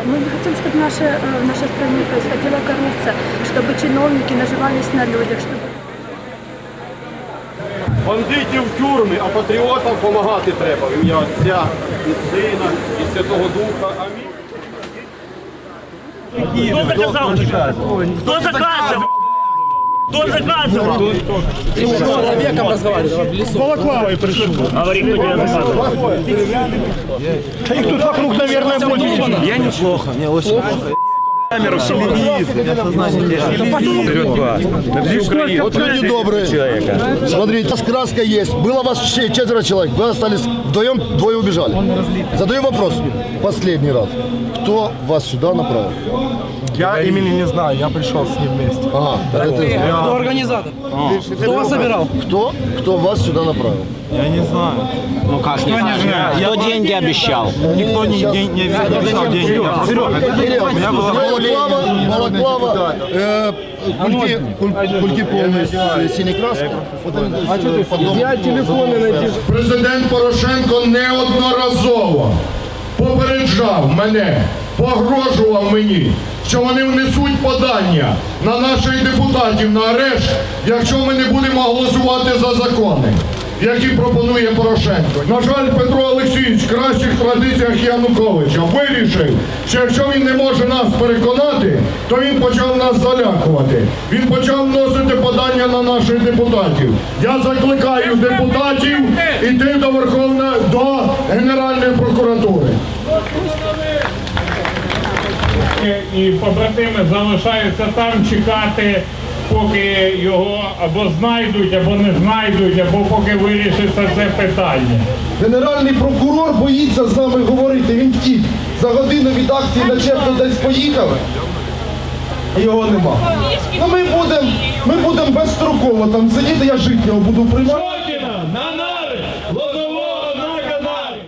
Мы не хотим, чтобы в нашей, э, в нашей стране происходила коррупция, чтобы чиновники наживались на людях, чтобы Бандитів в тюрми, а патріотам допомагати треба. В ім'я Отця і Сина, і Святого Духа. Амінь. Кто заказал? Кто заказывал? Кто заказывал? Балаклавой пришел. Говори, кто тебя заказывал. Да их тут вокруг, наверное, будет. Я неплохо, мне очень плохо. Камеру, я сознание Вот люди добрые. Смотрите, у нас краска есть. Было вас че- четверо человек. Вы остались вдвоем, двое убежали. Задаю вопрос. Последний раз. Кто вас сюда направил? Я имени не знаю, я пришел с ним вместе. Ага, так это Кто организатор? Кто вас собирал? кто? Кто вас сюда направил? Я не знаю. Ну как не знаю? Кто деньги обещал? Никто не, не, не обещал деньги. Балаклава, балаклава, э, кульки, куль- кульки полные с синей краской. Вот они, потом- Я телефоны найти. Президент Порошенко неодноразово попереджав мене, погрожував мені, що вони внесуть подання на наших депутатів на арешт, якщо ми не будемо голосувати за закони, які пропонує Порошенко. На жаль, Петро Олексійович в кращих традиціях Януковича вирішив, що якщо він не може нас переконати, то він почав нас залякувати. Він почав вносити подання на наших депутатів. Я закликаю депутатів іти до Верховної до Генеральної прокуратури. і побратими залишаються там чекати, поки його або знайдуть, або не знайдуть, або поки вирішиться це питання. Генеральний прокурор боїться з нами говорити. Він втік. За годину від акції начебто десь поїхав. Його нема. Ну ми будемо ми будем безстроково там сидіти, я жити буду приймати.